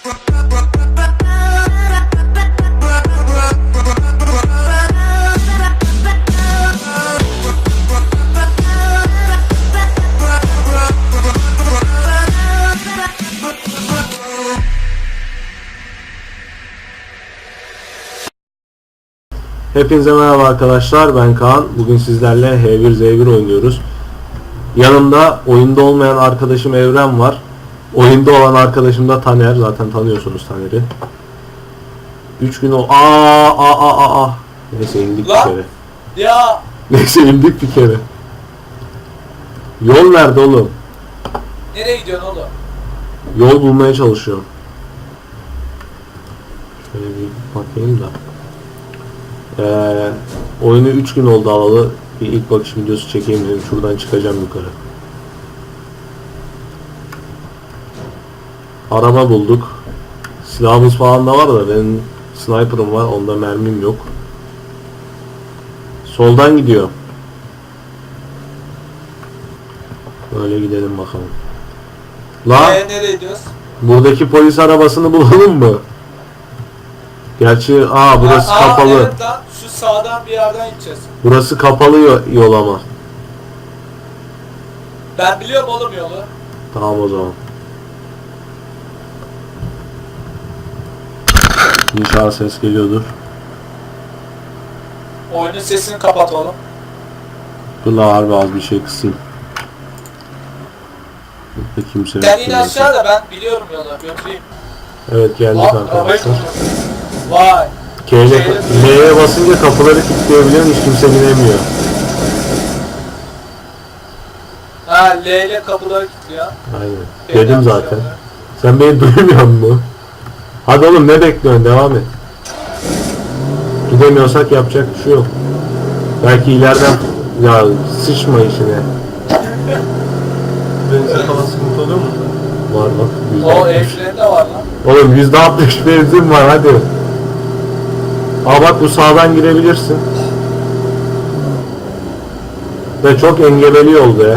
Hepinize merhaba arkadaşlar ben Kaan. Bugün sizlerle H1Z1 oynuyoruz. Yanımda oyunda olmayan arkadaşım Evren var. Oyunda olan arkadaşım da Taner. Zaten tanıyorsunuz Taner'i. 3 gün o aa aa aa aa. Neyse indik bir Lan! kere. Ya Neyse indik bir kere. Yol nerede oğlum? nereye gidiyorsun oğlum? Yol bulmaya çalışıyorum. Şöyle bir bakayım da. Ee, oyunu 3 gün oldu alalı. Bir ilk bakış videosu çekeyim dedim. Şuradan çıkacağım yukarı. Araba bulduk. Silahımız falan da var da benim sniper'ım var. Onda mermim yok. Soldan gidiyor. Böyle gidelim bakalım. La Ee, nereye gidiyoruz? buradaki polis arabasını bulalım mı? Gerçi aa burası Aa, kapalı. Evet lan şu sağdan bir yerden gideceğiz. Burası kapalı yo- yol ama. Ben biliyorum oğlum yolu. Tamam o zaman. İnşallah ses geliyordur. Oyunun sesini kapat oğlum. La harbi az bir şey kısayım. Burada kimse yok. Sen in kimse. aşağıda ben biliyorum yolu. Götüreyim. Evet geldik Aa, arkadaşlar. Vay. K'ye M'ye basınca kapıları kilitleyebiliyorsun hiç kimse binemiyor. Ha L ile kapıları kilitliyor. Aynen. Dedim zaten. Sen beni duymuyor musun? Hadi oğlum ne bekliyorsun devam et. Gidemiyorsak yapacak bir şey yok. Belki ileriden ya sıçma işine. Benzin falan sıkıntı oluyor mu? Var bak. O evlerinde var lan. Oğlum yüzde altmış benzin var hadi. Aa bak bu sağdan girebilirsin. Ve çok engebeli yol be.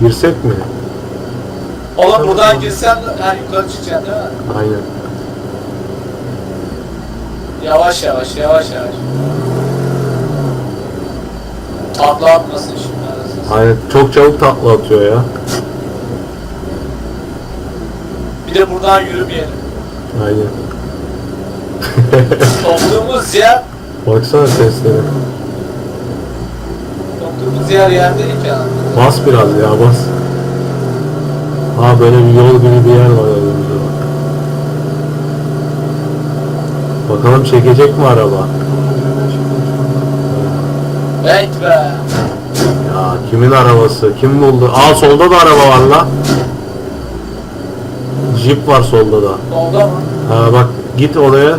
Girsek mi? Oğlum buradan girsen ha, yukarı çıkacaksın değil mi? Aynen. Yavaş yavaş yavaş yavaş. Tatlı atmasın şimdi. Aynen. Çok çabuk takla atıyor ya. Bir de buradan yürümeyelim. Aynen. Soktuğumuz yer, Baksana seslere. soktuğumuz yer yer değil ki yani. Bas biraz ya bas. Ha böyle bir yol gibi bir yer var önümüzde bak. Bakalım çekecek mi araba? Evet be. Ya kimin arabası? Kim buldu? Aa solda da araba var la. Jeep var solda da. Oldu mu? Ha bak git oraya.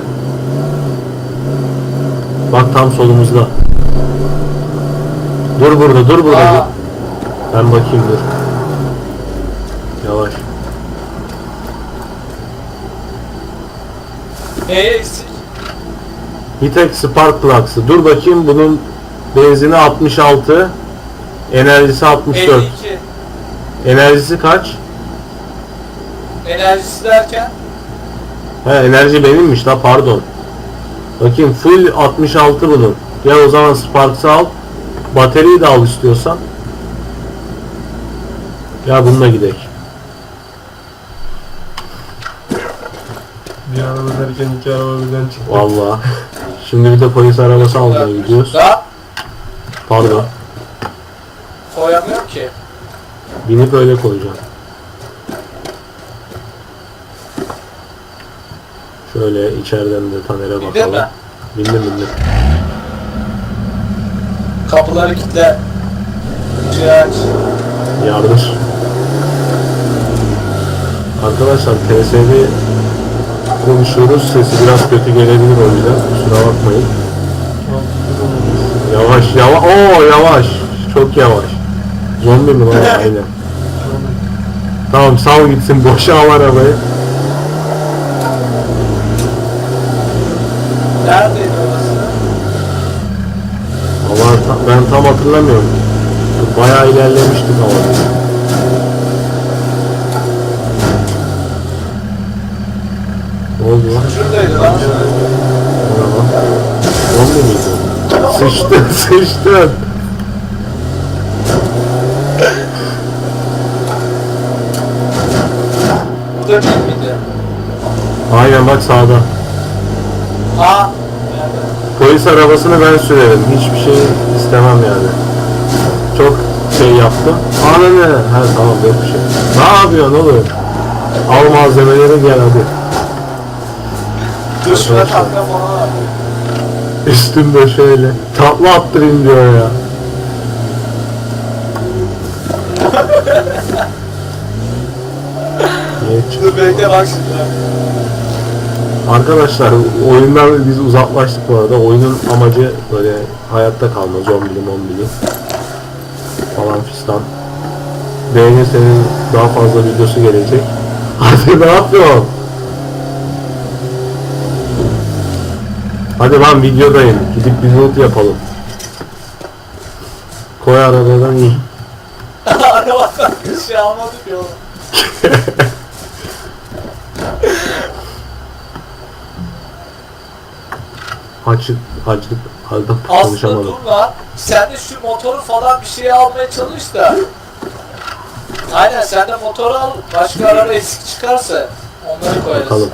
Bak tam solumuzda. Dur burada, dur burada. Aa, Ben bakayım dur. Yavaş. neye eksik? Bir tek spark plugs'ı. Dur bakayım bunun benzini 66. Enerjisi 64. 52. Enerjisi kaç? Enerjisi derken He enerji benimmiş la pardon. Bakayım full 66 bunun. Gel o zaman Sparks'ı al. Bataryayı da al istiyorsan. Ya bununla gidelim. Bir araba derken iki araba birden çıktı. Vallahi. Şimdi bir de polis arabası almaya gidiyoruz. da Pardon. koyamıyorum ki. Binip öyle koyacağım. Şöyle içeriden de Taner'e Bildin bakalım. mi? Bindim bindim. Kapıları kilitle. Aç. Yardır. Arkadaşlar TSB konuşuyoruz. Sesi biraz kötü gelebilir o yüzden. Kusura bakmayın. Yavaş yavaş. Oo yavaş. Çok yavaş. Zombi mi lan? Aynen. Tamam sal gitsin. Boşa al arabayı. Neredeydi orası? Ben tam hatırlamıyorum. Bayağı ilerlemiştik ama. Ne oldu lan? Şuradaydı lan. Ona bak. Zombi miydi? Sıçtın sıçtın. Burada değil miydi? Aynen bak sağda. Aa. Polis arabasını ben sürerim. Hiçbir şey istemem yani. Çok şey yaptım. Anne. Ha tamam yok bir şey. Ne yapıyorsun oğlum? Al malzemeleri gel hadi. Dur şuna takla falan var. Üstümde şöyle. Tatlı attırayım diyor ya. Çık- Dur bekle bak şimdi. Arkadaşlar oyundan biz uzaklaştık bu arada. Oyunun amacı böyle hayatta kalma, zombili mombili falan fistan. Beğenirseniz daha fazla videosu gelecek. Hadi ne yapıyorsun? Hadi lan videodayım. Gidip bir loot yapalım. Koy arabadan iyi. Arabadan bir şey almadık ya. Açık, açık, halde Aslında konuşamadım. dur lan. Sen de şu motoru falan bir şey almaya çalış da. Aynen sen de motoru al. Başka araba eksik çıkarsa onları koyarız. Bakalım.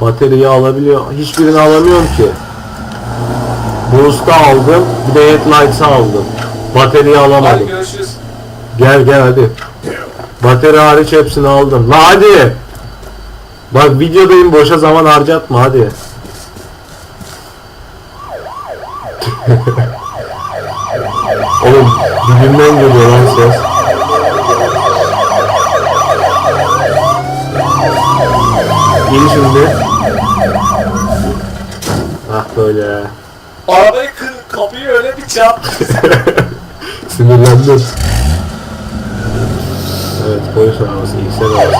Bataryayı alabiliyor. Hiçbirini alamıyorum ki. Boost'u aldım. Bir de headlights'ı aldım. Bataryayı Hadi alamadım. görüşürüz. Gel gel hadi. Bateri hariç hepsini aldım. La hadi. Bak videodayım boşa zaman harcatma hadi. Oğlum dibimden geliyor lan ses. İn şimdi. Ah böyle. Arabayı kır, kapıyı öyle bir çarp. Sinirlendim. Evet polis arabası, İksel arabası.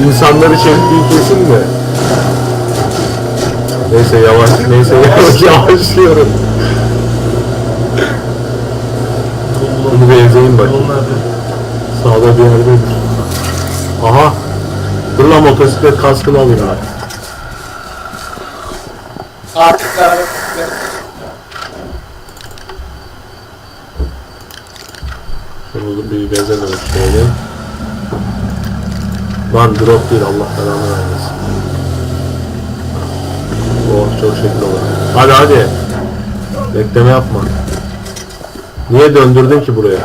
İnsanları çektiği kesin de. Neyse yavaş, neyse yavaş yavaşlıyorum. Bunu benzeyim bak. Yol nerede? Sağda bir yerdedir. Aha. Dur lan motosiklet kaskını alayım ben. Artık Şunu bir bezememek şöyle. Lan drop değil Allah belanı vermesin. Oh çok şekil olur. Hadi hadi. Bekleme yapma. Niye döndürdün ki buraya?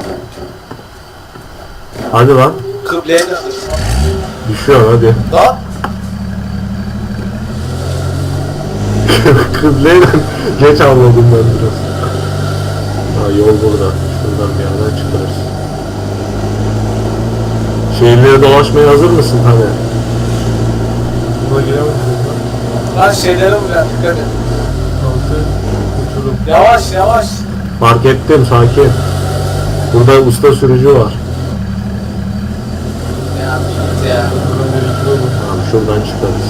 Hadi lan. kıbleye döndür. Düşüyor hadi. Lan Kıbleyle geç avladım ben biraz. Ha yol burada. Şuradan bir yerden çıkarız. Şehirlere dolaşmaya hazır mısın hani? Buna giremez miyiz lan? lan şeylere dikkat et. Altı. Uçurum. Yavaş yavaş. Fark ettim sakin. Burada usta sürücü var. Ya git ya. Tamam şuradan çıkarız.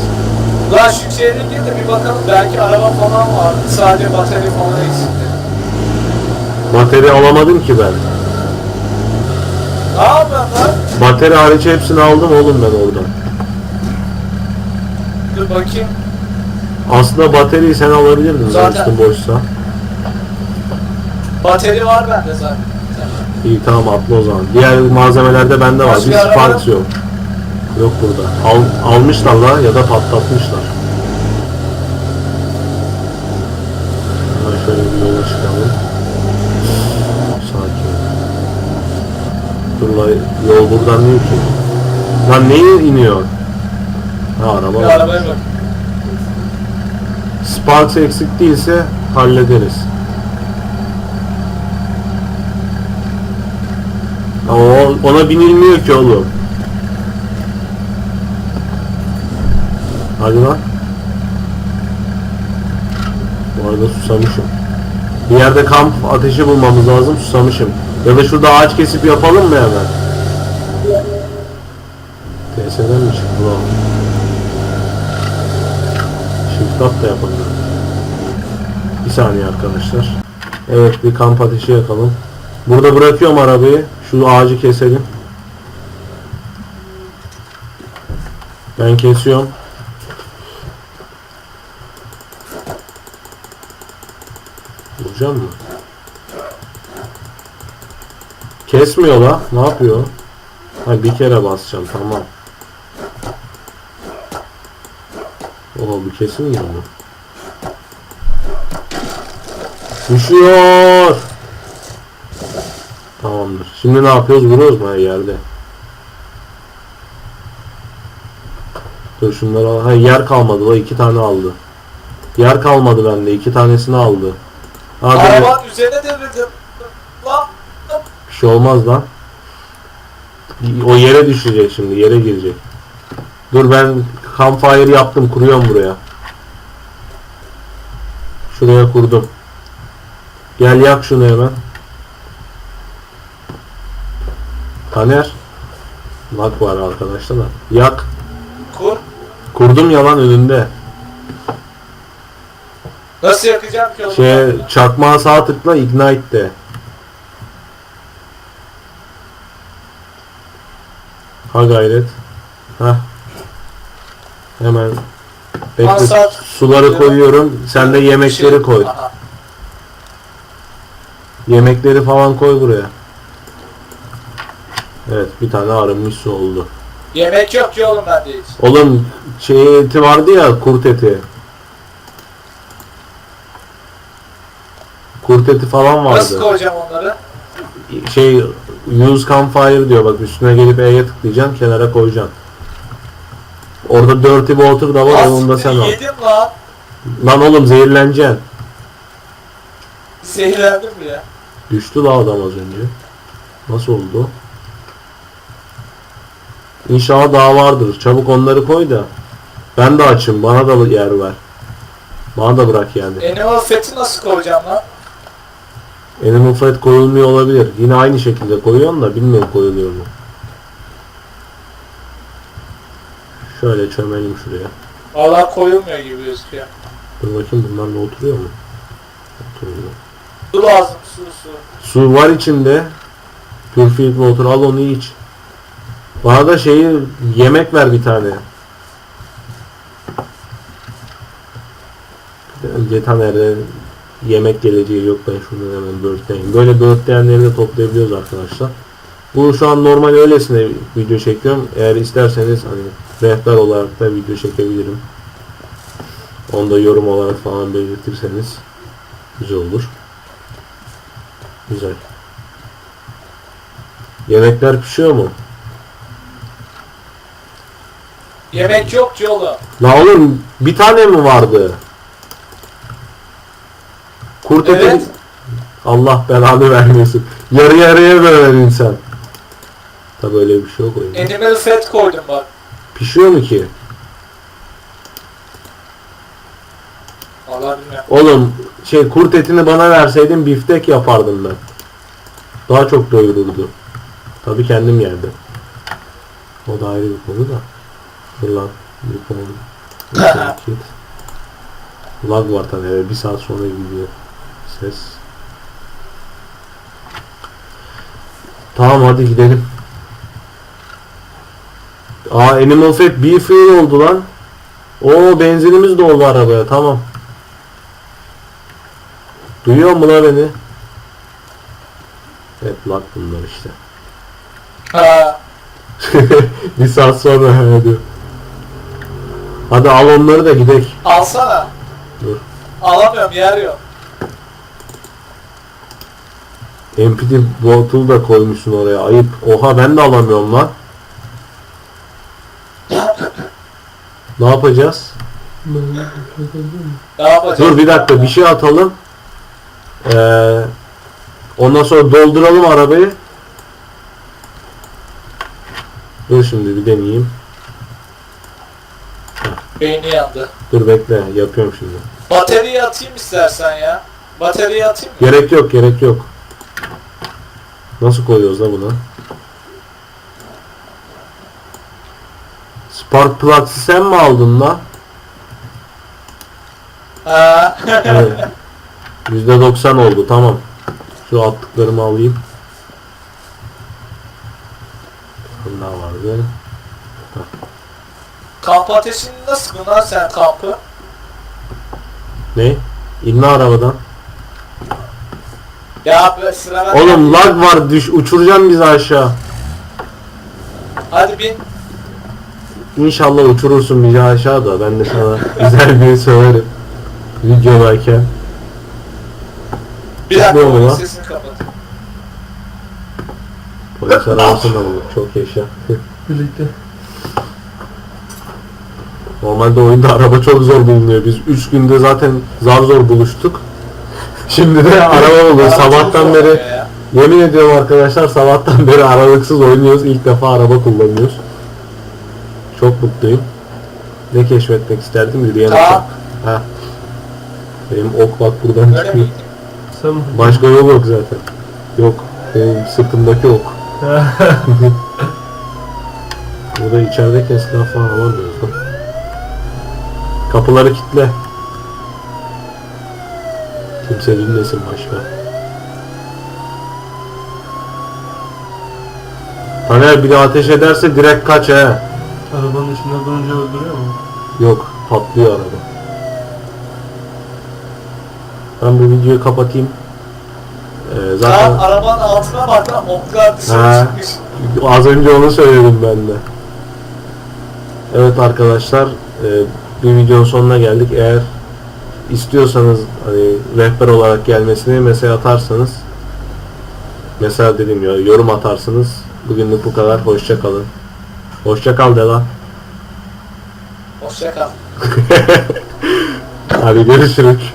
Lan şu şehre gir de bir bakalım belki araba falan var. Sadece batarya falan eksikti. Bateri alamadım ki ben. Ne yapıyorsun lan? Bateri hariç hepsini aldım oğlum ben oradan. Dur bakayım. Aslında bateriyi sen alabilirdin Zaten- üstün boşsa. Bateri var bende zaten. İyi tamam atla o zaman. Diğer malzemelerde bende var. Başka Bir araba Sparks yok. Yok burada. Al, almışlar la ya da patlatmışlar. Hemen şöyle bir yola çıkalım. Sakin. Dur la yol buradan değil ki. Lan neye iniyor? Ha araba Bir var. arabaya bak. Sparks eksik değilse hallederiz. Ama o- ona binilmiyor ki oğlum. Hadi lan. Bu arada susamışım. Bir yerde kamp ateşi bulmamız lazım susamışım. Ya da şurada ağaç kesip yapalım mı hemen? TS'den mi çıktı lan? Up da yapalım. Bir saniye arkadaşlar. Evet bir kamp ateşi yakalım. Burada bırakıyorum arabayı. Şu ağacı keselim. Ben kesiyorum. Vuracağım mı? Kesmiyor la. Ne yapıyor? Ha bir kere basacağım tamam. Oha bu kesilmiyor mu? Düşüyor. Tamamdır. Şimdi ne yapıyoruz? Vuruyoruz mu her yerde? Dur şunları al. Ha yer kalmadı. O iki tane aldı. Yer kalmadı bende. iki tanesini aldı. Dur. Arabanın üzerine devirdim. Lan. Bir şey olmaz lan. O yere düşecek şimdi. Yere girecek. Dur ben campfire yaptım. Kuruyorum buraya. Şuraya kurdum. Gel yak şunu hemen. Taner. Lag var arkadaşlar da. Yak. Kur. Kurdum yalan önünde. Nasıl yakacağım ki onu? Şey çakmağa sağ tıkla ignite de. Ha gayret. Ha. Hemen bekle. Suları koyuyorum. Sen de yemekleri koy. Aha. Yemekleri falan koy buraya. Evet bir tane arınmış su oldu. Yemek yok ki oğlum bende hiç. Oğlum şey eti vardı ya kurt eti. Kurt eti falan vardı. Nasıl koyacağım onları? şey use campfire diyor bak üstüne gelip E'ye tıklayacaksın kenara koyacaksın. Orada dirty water da var onu da sen al. Yedim lan. Lan oğlum zehirleneceksin. Zehirlendim mi ya? Düştü la adam az önce. Nasıl oldu? İnşallah daha vardır. Çabuk onları koy da. Ben de açım. Bana da yer ver. Bana da bırak yani. Animal fat'i nasıl koyacağım lan? Animal fat koyulmuyor olabilir. Yine aynı şekilde koyuyorsun da bilmiyorum koyuluyor mu. Şöyle çömelim şuraya. Valla koyulmuyor gibi gözüküyor. Dur bakayım bunlarla oturuyor mu? Oturuyor. Su lazım su su. Su var içinde. Purified water al onu iç. Bana da şeyi yemek ver bir tane. Getaner'de yemek geleceği yok ben şuradan hemen böğürtleneyim. Böyle böğürtleyenleri de toplayabiliyoruz arkadaşlar. Bu şu an normal öylesine video çekiyorum. Eğer isterseniz hani rehber olarak da video çekebilirim. Onu da yorum olarak falan belirtirseniz güzel olur. Güzel. Yemekler pişiyor mu? Yemek yok oğlum. La oğlum bir tane mi vardı? Kurt eti- Evet. Allah belanı vermesin. Yarı yarıya bölen insan. Tabi öyle bir şey yok oyunda. Animal fat koydum bak. Pişiyor mu ki? Bilmiyorum. Oğlum şey kurt etini bana verseydin biftek yapardım ben. Daha çok doyururdu. Tabi kendim yerdim. O da ayrı bir konu da. Lan. Konu. Kit. Lag var tabi eve bir saat sonra gidiyor. Ses. Tamam hadi gidelim. Aa Animal Fat bir fuel oldu lan. Oo benzinimiz doldu arabaya tamam. Duyuyor mu la beni? Hep lag bunlar işte. Ha. bir saat sonra hadi. Hadi al onları da gidek. Alsana. Dur. Alamıyorum yer yok. Empty bottle da koymuşsun oraya. Ayıp. Oha ben de alamıyorum lan. ne yapacağız? Ne yapacağım? Dur bir dakika bir şey atalım. Ee, ondan sonra dolduralım arabayı. Dur şimdi bir deneyeyim. Beyni yandı. Dur bekle yapıyorum şimdi. Bateriye atayım istersen ya. Bateriye atayım mı? Gerek yok gerek yok. Nasıl koyuyoruz da bunu? Spark plug'sı sen mi aldın la? Ha. %90 oldu tamam. Şu attıklarımı alayım. Bunlar vardı. Kamp ateşini nasıl kırdın lan sen kampı? Ne? İnme arabadan. Ya be sıra ben. Oğlum lag var düş uçuracağım bizi aşağı. Hadi bin. İnşallah uçurursun bizi aşağı da ben de sana güzel bir söylerim. Videodayken. Bir dakika Çıkmıyor mu oyun lan? sesini kapat. Polis arabasında mı? Çok yaşa. Birlikte. Normalde oyunda araba çok zor bulunuyor. Biz 3 günde zaten zar zor buluştuk. Şimdi de araba buluyor. Sabahtan beri yemin ediyorum arkadaşlar sabahtan beri aralıksız oynuyoruz. İlk defa araba kullanıyoruz. Çok mutluyum. Ne keşfetmek isterdim? Yürüyen uçak. Benim ok bak buradan Böyle çıkıyor. Sen mi? Başka yol yok zaten. Yok. Benim sırtımdaki ok. Burada içerideyken silah falan alamıyoruz. Kapıları kilitle. Kimse bilmesin başka. Taner bir de ateş ederse direkt kaç he. Arabanın içinde durunca öldürüyor mu? Yok patlıyor araba. Ben bu videoyu kapatayım. Ee, zaten... Tamam arabanın altına bak lan oklar dışarı çıkmış. Az önce onu söyledim ben de. Evet arkadaşlar, e, bir videonun sonuna geldik. Eğer istiyorsanız hani rehber olarak gelmesini mesaj atarsanız mesela dedim ya yorum atarsınız. Bugünlük bu kadar. Hoşça kalın. Hoşça kal de lan. Hoşça kal. Hadi görüşürüz.